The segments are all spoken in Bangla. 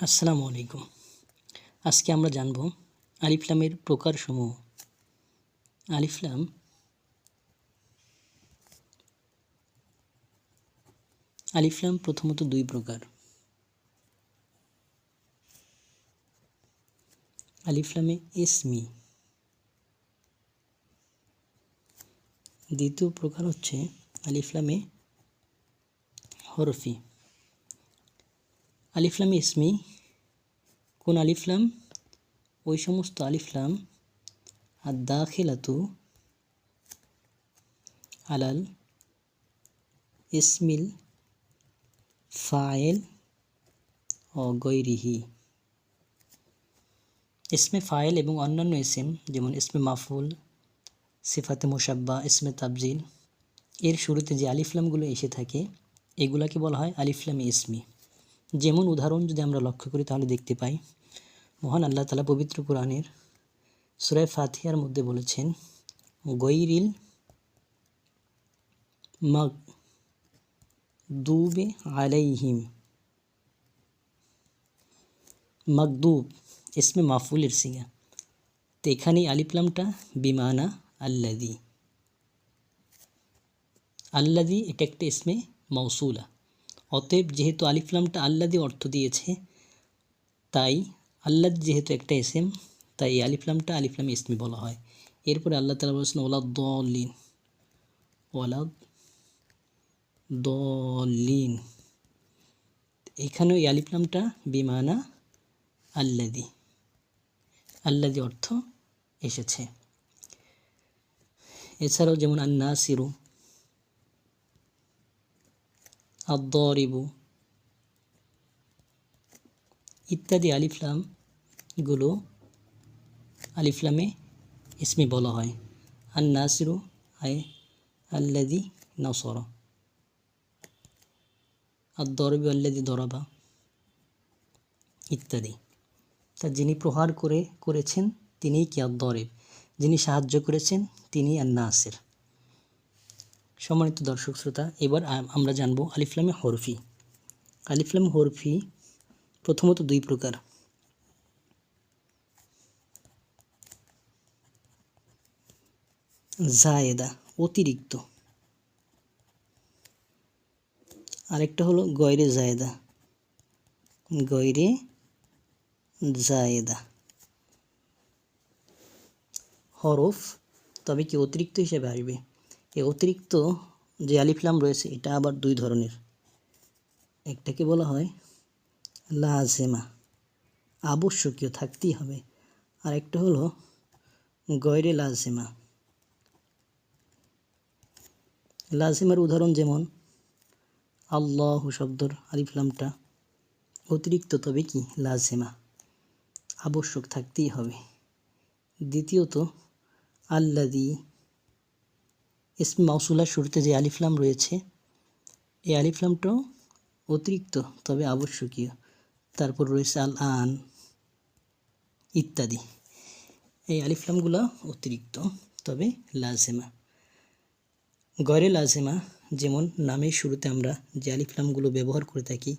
আসসালামু আলাইকুম। আজকে আমরা জানব আলিফলামের প্রকারসমূহ। আলিফলাম আলিফলাম প্রথমত দুই প্রকার। আলিফলামে ইসমি দ্বিতীয় প্রকার হচ্ছে আলিফলামে হরফি। আলিফলামে ইসমি কোন আলিফলাম? ওই সমস্ত আলিফলাম। আর দাখিলাতু আলাল। ইসমিল। ফায়েল ও গৈরিহি। ইসমে ফায়েল এবং অন্যান্য ইসিম, যেমন ইসমে মাফুল সিফাতে মুসাব্বা ইসমে তাবজিল। এর শুরুতে যে আলিফলামগুলো এসে থাকে, এগুলাকে বলা হয় আলিফলামে ইসমি যেমন উদাহরণ যদি আমরা লক্ষ্য করি, তাহলে দেখতে পাই, মহান আল্লাহ তালা পবিত্র কোরআনের সুরায় ফাতিহার মধ্যে বলেছেন গৈরিল মগ দুবে আলাইহিম। মকদুব ইসমে মাফুলের সিগা। তো এখানে আলিফলামটা বিমানা আল্লাদি আল্লাদি এটা একটা ইসমে মৌসুলা অতএব যেহেতু আলিফলামটা আল্লাদি অর্থ দিয়েছে, তাই আল্লাদ যেহেতু একটা এসেম তাই এই আলিফলামটা আলিফলাম ইসমি বলা হয়। এরপরে আল্লাহ তালা বলেছেন ওলাদ দলিন ওলাদ দলিন। এখানেও এই আলিফলামটা বিমানা আল্লাদি আল্লাদি অর্থ এসেছে। এছাড়াও যেমন আন্না সিরু আদরিবু। ইত্যাদি আলিফলামগুলো আলিফলামে ইসমি বলা হয়। আর নাসিরু আয় আল্লাদি নসর। আর দরবি আল্লাদি দরাবা। ইত্যাদি। তা যিনি প্রহার করে করেছেন, তিনিই কি আর দরেব যিনি সাহায্য করেছেন তিনি আর নাসের সম্মানিত দর্শক শ্রোতা, এবার আমরা জানব আলিফলামে হরফি। আলিফলাম হরফি প্রথমত দুই প্রকার। জায়েদা, অতিরিক্ত। আরেকটা হলো গয়রে জায়েদা। গয়রে জায়েদা। হরফ তবে কি অতিরিক্ত হিসেবে আসবে? এই অতিরিক্ত যে আলিফলাম রয়েছে, এটা আবার দুই ধরনের। একটাকে বলা হয় লাজেমা, আবশ্যকীয় থাকতেই হবে। আর একটা হলো গয়রে লাজেমা। লাজেমার উদাহরণ যেমন, আল্লাহ শব্দর আলিফলামটা অতিরিক্ত, তবে কি লাজেমা, আবশ্যক থাকতেই হবে। দ্বিতীয়ত আল্লাদি ইসমি মাউসুলার শুরুতে যে আলিফলাম রয়েছে এই আলিফলামটাও অতিরিক্ত তবে আবশ্যকীয় তারপর রয়েছে আল আন ইত্যাদি এই আলিফলামগুলো অতিরিক্ত তবে লাজেমা গরে লাজেমা যেমন নামের শুরুতে আমরা যে আলিফলামগুলো ব্যবহার করে থাকি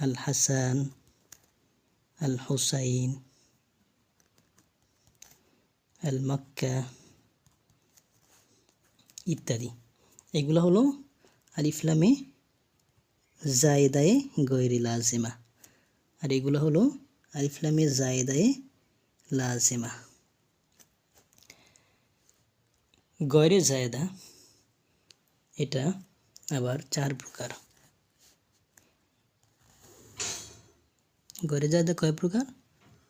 আল হাসান আল হোসাইন আল মক্কা ইত্যাদি। এগুলো হলো আলিফলামে জায়দায়ে গৈরি লাজেমা। আর এগুলো হলো আলিফলামে জায়দায়ে লাজেমা। গয়রে জায়দা, এটা আবার চার প্রকার। গয়রে জায়দা কয় প্রকার?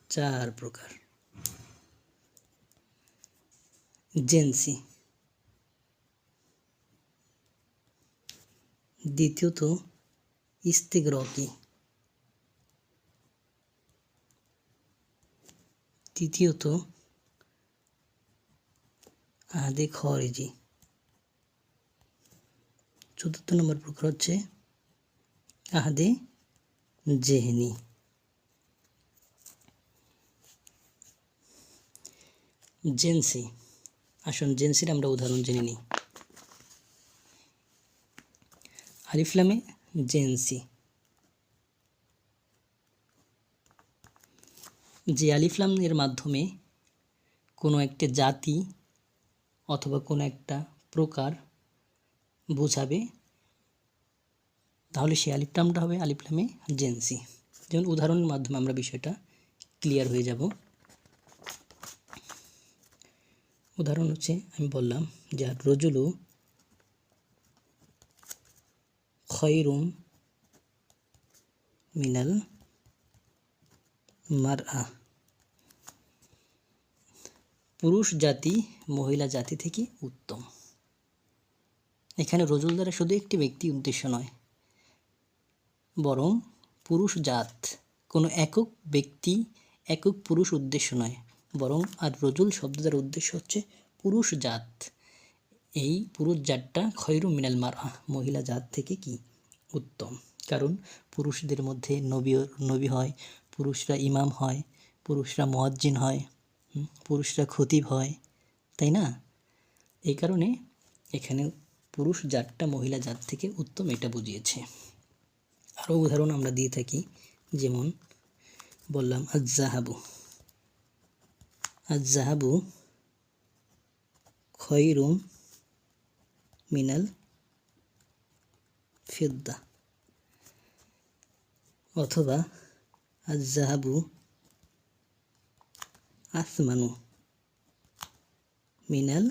চার প্রকার। জেন্সি দ্বিতীয়ত ইস্তেগ্রকি তৃতীয়ত আদে খরেজি। চতুর্থ নম্বর প্রকার হচ্ছে আহাদে জেহেনি। জেন্সি। আসুন জেন্সির আমরা উদাহরণ জেনে নিই। আলিফলামে জেন্সি যে আলিফলাম এর মাধ্যমে কোনো একটা জাতি অথবা কোনো একটা প্রকার বোঝাবে, তাহলে সেই আলিফলামটা হবে আলিফলামে জেন্সি যেমন উদাহরণের মাধ্যমে আমরা বিষয়টা ক্লিয়ার হয়ে যাব। উদাহরণ হচ্ছে, আমি বললাম যে রজুলু খয়রুম মিনাল মারআ পুরুষ জাতি, মহিলা জাতি থেকে উত্তম। এখানে রজুল দ্বারা শুধু একটি ব্যক্তি উদ্দেশ্য নয়, বরং পুরুষ জাত কোনো একক ব্যক্তি, একক পুরুষ উদ্দেশ্য নয়, বরং আর রজুল শব্দ দ্বারা উদ্দেশ্য হচ্ছে পুরুষ জাত। এই পুরুষ জাতটা খয়রু মিনাল মারা মহিলা জাত থেকে কি? উত্তম। কারণ পুরুষদের মধ্যে নবী নবী হয়, পুরুষরা ইমাম হয়, পুরুষরা মোয়াজ্জিন হয় পুরুষরা খতিব হয়, তাই না? এই কারণে এখানে পুরুষ জাতটা মহিলা জাত থেকে উত্তম এটা বুঝিয়েছে। আরও উদাহরণ আমরা দিয়ে থাকি, যেমন বললাম আজ জাহাবু আজ জাহাবু খয়রুম মিনাল ফিদ্দা অথবা আজ জাহাবু আসমানু মিনাল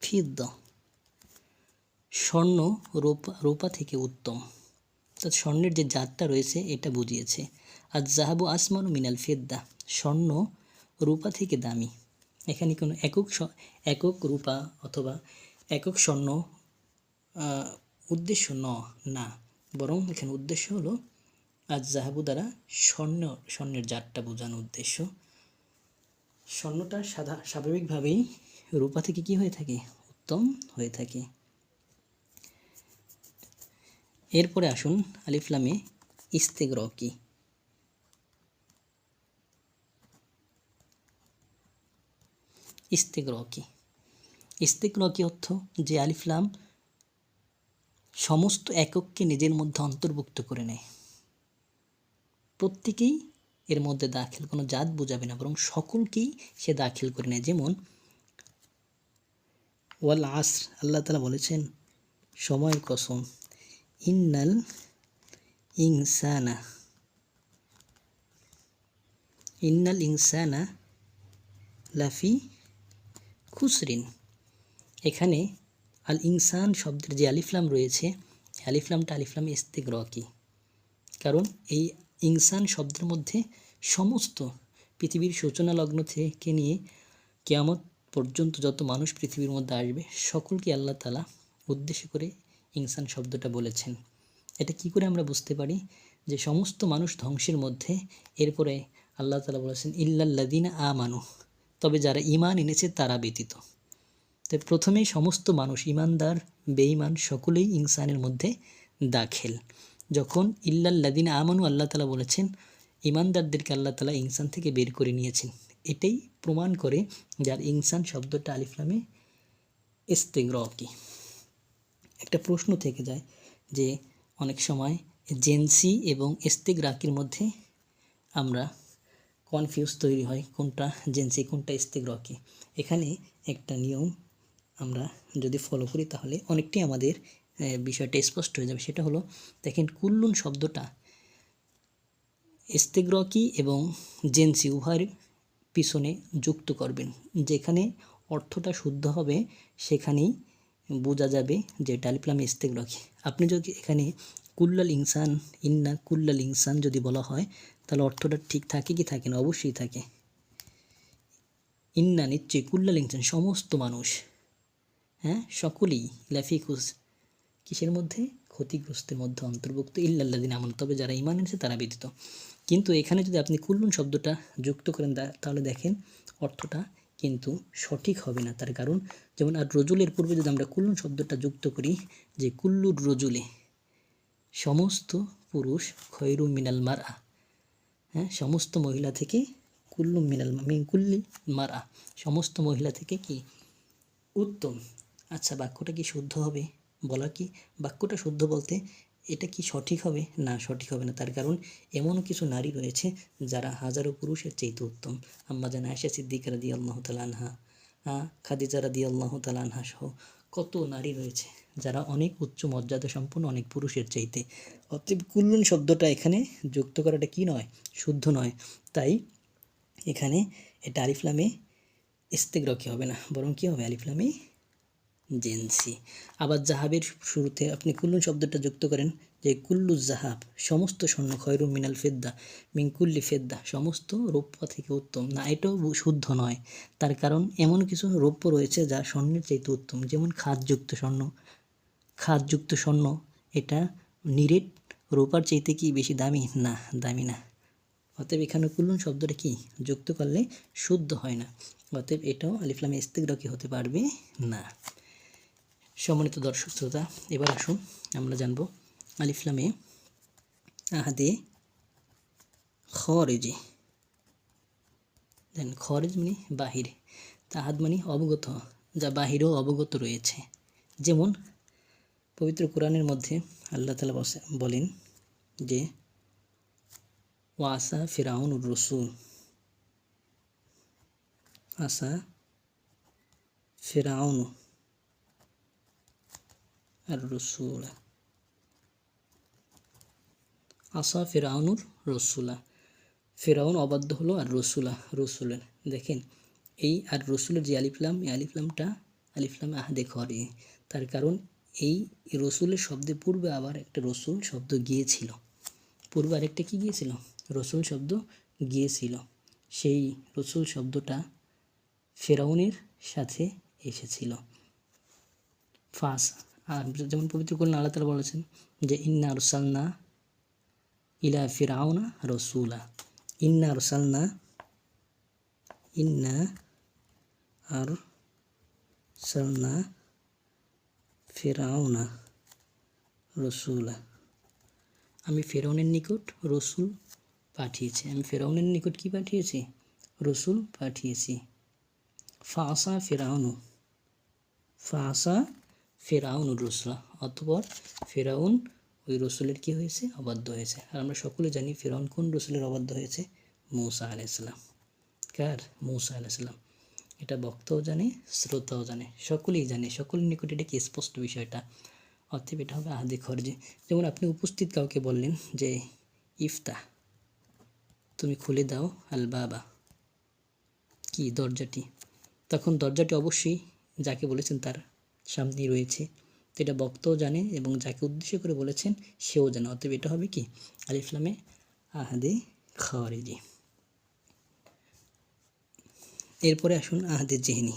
ফিদ্দা স্বর্ণ রূপা রূপা থেকে উত্তম। অর্থাৎ স্বর্ণের যে জাতটা রয়েছে, এটা বুঝিয়েছে। আর জাহাবু আসমানু মিনাল ফেদ্দা স্বর্ণ রূপা থেকে দামি। এখানে কোনো একক একক রূপা অথবা একক স্বর্ণ উদ্দেশ্য ন, না। বরং এখানে উদ্দেশ্য হলো আজ জাহাবু দ্বারা স্বর্ণ, স্বর্ণের জাতটা বোঝানো উদ্দেশ্য। স্বর্ণটা সাধা, স্বাভাবিকভাবেই রূপা থেকে কি হয়ে থাকে? উত্তম হয়ে থাকে। এরপরে আসুন আলিফলামে ইস্তেগ্র কি। ইস্তেগ্র কি। ইস্তেগ্র কি অর্থ? যে আলিফলাম সমস্ত একককে নিজের মধ্যে অন্তর্ভুক্ত করে নেয়। প্রত্যেকেই এর মধ্যে দাখিল কোনো জাত বোঝাবে না, বরং সকলকেই সে দাখিল করে নেয়। যেমন ওয়াল আসর, আল্লাহ তালা বলেছেন, সময়ের কসম, ইন্নাল ইনসানা ইন্নাল ইনসানা লাফি খুসরিন। এখানে আল ইনসান শব্দের যে আলিফলাম রয়েছে আলিফলামটা আলিফলাম ইস্তেগ্রকি। কারণ এই ইনসান শব্দের মধ্যে সমস্ত পৃথিবীর সূচনা লগ্ন থেকে নিয়ে কেয়ামত পর্যন্ত যত মানুষ পৃথিবীর মধ্যে আসবে, সকলকে আল্লাহ তালা উদ্দেশ্য করে ইনসান শব্দটা বলেছেন। এটা কি করে আমরা বুঝতে পারি? যে সমস্ত মানুষ ধ্বংসের মধ্যে, এরপরে আল্লাহ তালা বলেছেন ইল্লাল্লাদিনা আ মানু তবে যারা ইমান এনেছে, তারা ব্যতীত। তাই প্রথমেই সমস্ত মানুষ, ইমানদার, বেঈমান, সকলেই ইনসানের মধ্যে দাখেল। যখন ইল্লাল্লাদিন আমানু, আল্লাহ তালা বলেছেন, ইমানদারদেরকে আল্লাহ তালা ইনসান থেকে বের করে নিয়েছেন, এটাই প্রমাণ করে যার ইনসান শব্দটা আলিফলামে ইস্তেগ্র কি একটা প্রশ্ন থেকে যায় যে অনেক সময় জেন্সি এবং ইস্তেগ্রাকির মধ্যে আমরা কনফিউজ তৈরি হয় কোনটা জেন্সি কোনটা ইস্তেগ্রকি। এখানে একটা নিয়ম আমরা যদি ফলো করি তাহলে অনেকটাই আমাদের বিষয়টা স্পষ্ট হয়ে যাবে। সেটা হলো, দেখেন কুল্লুন শব্দটা ইস্তেগ্রকি এবং জেন্সি উভয়ের পিছনে যুক্ত করবেন। যেখানে অর্থটা শুদ্ধ হবে, সেখানেই বোঝা যাবে যে এটা আলিফলাম ইস্তেগ্রকি আপনি যদি এখানে কুল্লাল ইনসান, ইন্না কুল্লাল ইনসান যদি বলা হয়, তাহলে অর্থটা ঠিক থাকে কি থাকে না? অবশ্যই থাকে। ইন্না নিশ্চয়ই কুল্লাল ইনসান, সমস্ত মানুষ। হ্যাঁ? সকলেই লাফিকুস। কিসের মধ্যে? ক্ষতিগ্রস্তের মধ্যে অন্তর্ভুক্ত। ইল্লাল্লাদিন আমন। তবে যারা ইমান এনেছে, তারা ব্যতীত। কিন্তু এখানে যদি আপনি কুল্লুন শব্দটা যুক্ত করেন তাহলে দেখেন অর্থটা কিন্তু সঠিক হবে না। তার কারণ, যেমন আর রজুলের পূর্বে যদি আমরা কুল্লুন শব্দটা যুক্ত করি, যে কুল্লুর রজুলে সমস্ত পুরুষ খয়রু মিনাল মারা হ্যাঁ? সমস্ত মহিলা থেকে কুল্লু মিনাল মিন কুল্লি মারা সমস্ত মহিলা থেকে কি? উত্তম। আচ্ছা বাক্যটা কি শুদ্ধ হবে? বলা কি? বাক্যটা শুদ্ধ বলতে এটা কি সঠিক হবে? না, সঠিক হবে না। তার কারণ এমনও কিছু নারী রয়েছে যারা হাজারো পুরুষের চাইতে উত্তম। আম্মা জান আয়সা সিদ্দিকা রাদি আল্লাহ তালানহা খাদিজা রাদি আল্লাহ তালানহা সহ কত নারী রয়েছে যারা অনেক উচ্চ মর্যাদা সম্পন্ন অনেক পুরুষের চাইতে। অতএব কুল্লুন শব্দটা এখানে যুক্ত করাটা কি নয়? শুদ্ধ নয়। তাই এখানে এটা আলিফলামে ইস্তেগ্রকি হবে না, বরং কী হবে? আলিফলামে জেন্সি। আবার জাহাবের শুরুতে আপনি কুল্লুন শব্দটা যুক্ত করেন যে কুল্লু জাহাব, সমস্ত স্বর্ণ খয়রু মিনাল ফেদ্দা, মিনকুল্লি ফেদ্দা, সমস্ত রৌপ্য থেকে উত্তম। না, এটাও শুদ্ধ নয়। তার কারণ এমন কিছু রৌপ্য রয়েছে যা স্বর্ণের চাইতে উত্তম। যেমন খাদযুক্ত স্বর্ণ। খাদযুক্ত স্বর্ণ, এটা নিরেট রূপার চাইতে কি বেশি দামি? না দামি না। অতএব এখানে কুল্লুন শব্দটা কি? যুক্ত করলে শুদ্ধ হয় না। অতএব এটাও আলিফলামে ইস্তিগ্রকি হতে পারবে না। সম্মানিত দর্শক শ্রোতা, এবার আসুন আমরা জানব আলিফলামে আহাদে খরেজে দেন খরেজ মানে বাহিরে। তাহাদ মানে অবগত, যা বাহিরেও অবগত রয়েছে। যেমন পবিত্র কোরআনের মধ্যে আল্লাহ তালা বলেন যে, ওয়াসা ফিরাউন রসুল। আসা ফিরাউন। আর রসুল আসা ফেরাউনুর রসুলা। ফেরাউন অবাধ্য হলো আর রসুলা, রসুলের। দেখেন, এই আর রসুলের যে আলিফলাম এই আলিফলামটা আলিফলাম আহাদে ঘরে। তার কারণ, এই রসুলের শব্দে পূর্বে আবার একটা রসুল শব্দ গিয়েছিল। পূর্বে আরেকটা কি গিয়েছিল? রসুল শব্দ গিয়েছিল। সেই রসুল শব্দটা ফেরাউনের সাথে এসেছিল। ফাস আর যেমন পবিত্র করলেন আল্লাহ তালা বলেছেন যে, ইন্না রসালনা ইলা ফিরাউনা রসুলা। ইন্না রসালনা ইন্না আর সালনা ফেরাউনা রসুলা। আমি ফেরাউনের নিকট রসুল পাঠিয়েছি। আমি ফেরাউনের নিকট কি পাঠিয়েছি? রসুল পাঠিয়েছি। ফাসা ফেরাউনু। ফাসা ফেরাউন রসুলা অতপর ফেরাউন ওই রসুলের কি হয়েছে? অবাধ্য হয়েছে। আর আমরা সকলে জানি ফেরাউন কোন রসুলের অবাধ্য হয়েছে? মৌসা আলাইসাল্লাম কার? মৌসা আলাইসাল্লাম এটা বক্তাও জানে, শ্রোতাও জানে, সকলেই জানে। সকলের নিকট এটা কি স্পষ্ট বিষয়টা? অতএব এটা হবে আহাদি খরজে। যেমন আপনি উপস্থিত কাউকে বললেন যে, ইফতা, তুমি খুলে দাও আল বাবা কি দরজাটি? তখন দরজাটি অবশ্যই যাকে বলেছেন তার সামনেই রয়েছে। তো এটা বক্তাও জানে এবং যাকে উদ্দেশ্য করে বলেছেন, সেও জানে। অতএব এটা হবে কি? আল ইসলামে আহাদে খাওয়ারিজি। এরপরে আসুন আহাদে জেহেনি।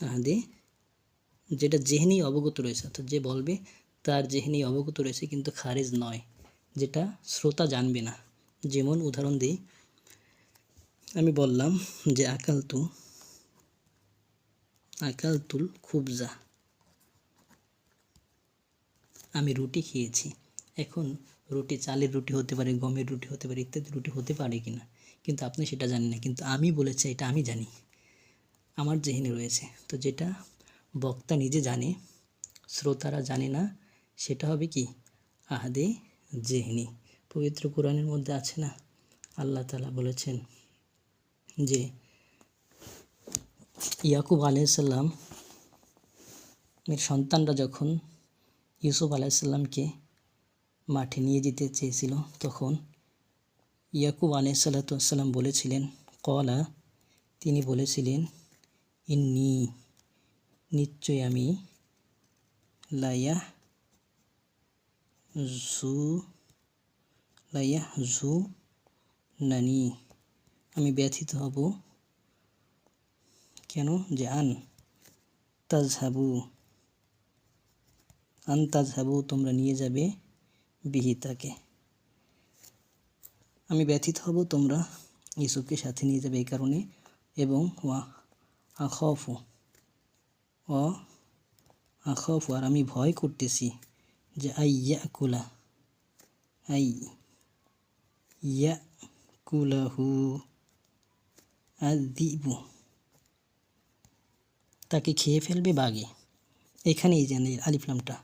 আহাদে, যেটা জেহেনি অবগত রয়েছে, অর্থাৎ যে বলবে, তার জেহেনি অবগত রয়েছে, কিন্তু খারেজ নয়। যেটা শ্রোতা জানবে না। যেমন উদাহরণ দিই। আমি বললাম যে আকাল তু আকাল তুল খুবজা আমি রুটি খেয়েছি। এখন রুটি চালের রুটি হতে পারে, গমের রুটি হতে পারে, ইত্যাদি রুটি হতে পারে কি না? কিন্তু আপনি সেটা জানেন না। কিন্তু আমি বলেছি, এটা আমি জানি। আমার জেহেনে রয়েছে। তো যেটা বক্তা নিজে জানে, শ্রোতারা জানে না, সেটা হবে কি? আহাদে জেহনি। পবিত্র কোরআনের মধ্যে আছে না? আল্লাহ তালা বলেছেন যে ইয়াকুব আলাইসাল্লাম এর সন্তানরা যখন ইউসুফ আলাইসাল্লামকে মাঠে নিয়ে যেতে চেয়েছিল, তখন ইয়াকুব আলাইসাল্লাতাম বলেছিলেন, কলা, তিনি বলেছিলেন, ইন্নি, নিশ্চয় আমি লাইয়া জু লাইয়া জু নানি আমি ব্যথিত হব কেন যে আন তাজহাবু আন তাজহাবু তোমরা নিয়ে যাবে বিহিতাকে। আমি ব্যথিত হব তোমরা ইসুফকে সাথে নিয়ে যাবে এই কারণে এবং ওয়া আখফু ও আখফু। আর আমি ভয় করতেছি যে আই ইয়া কুলা আই ইয়া কুলাহু আদিবু তাকে খেয়ে ফেলবে বাঘে এখানেই জানে আলিফলামটা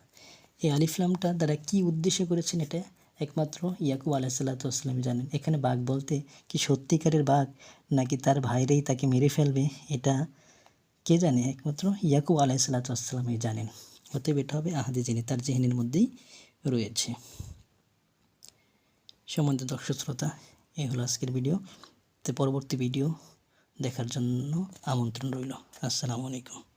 এই আলিফলামটা দ্বারা কি উদ্দেশ্য করেছেন এটা? একমাত্র ইয়াকুব আলাইসাল্লাতাম জানেন। এখানে বাঘ বলতে কি সত্যিকারের বাঘ নাকি তার ভাইরেই তাকে মেরে ফেলবে? এটা কে জানে? একমাত্র ইয়াকুব আলাইসাল্লাতামই জানেন। অতএব এটা হবে আহাদি জেনে তার জেহেনের মধ্যেই রয়েছে। সম্বন্ধে দর্শক শ্রোতা, এই হলো আজকের ভিডিও। তো পরবর্তী ভিডিও দেখার জন্য আমন্ত্রণ রইল। আসসালামু আলাইকুম।